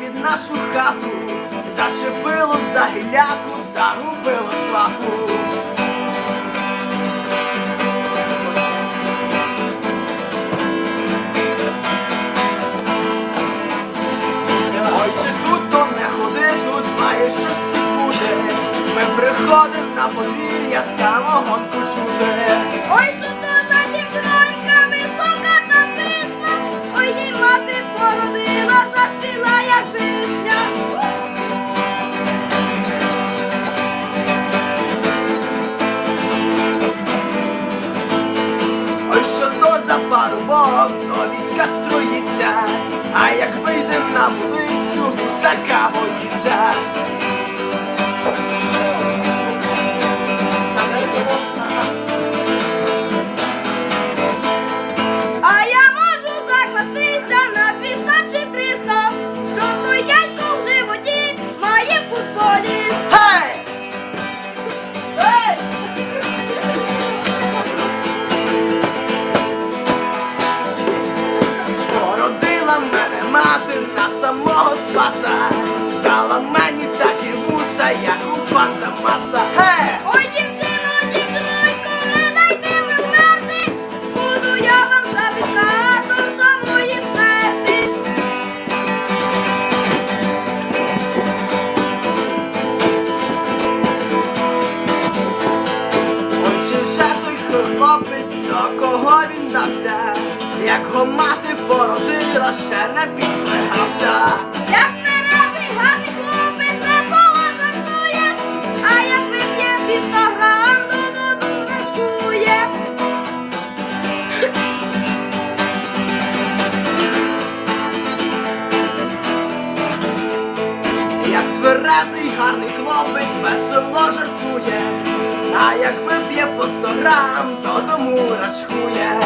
під нашу хату, зачепило за гіляку, загубило сваху. Ой, чи тут то не ходи, тут має щось буде. Ми приходим на подвір'я самогонку чути. Ой, парубок, до війська строїться, а як вийдем на вулицю, гусака боїться. Самого спаса, дала мені такі вуса, як у фантомаса. Гей! Ой, дівчино, дівчинонько, не дайте ви вмерти, буду я вам завітати до самої смерти. Ой, чи же той хлопець, до кого він дався, як го мати породила, ще не підстригався. Як наразі гарний хлопець весело жартує, а як вип'є 200 грам, додому ночкує. Як тверезий гарний хлопець весело жартує, а як вип'є по сто грам, додому рачкує.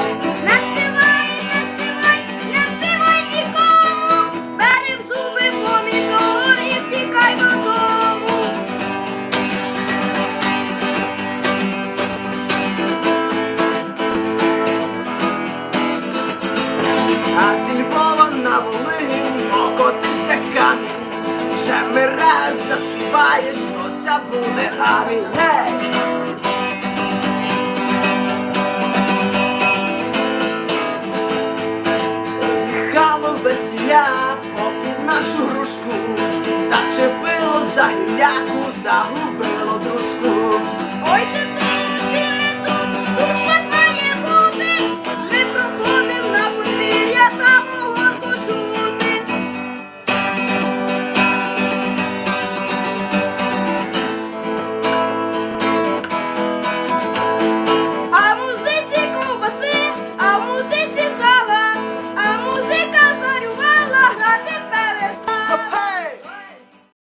А зі Львова на Волинь покотився камінь. Ще ми раз заспіваєш, то ця буде амінь. Їхало весілля попід нашу грушку, зачепило за гілляку, загубило дружку.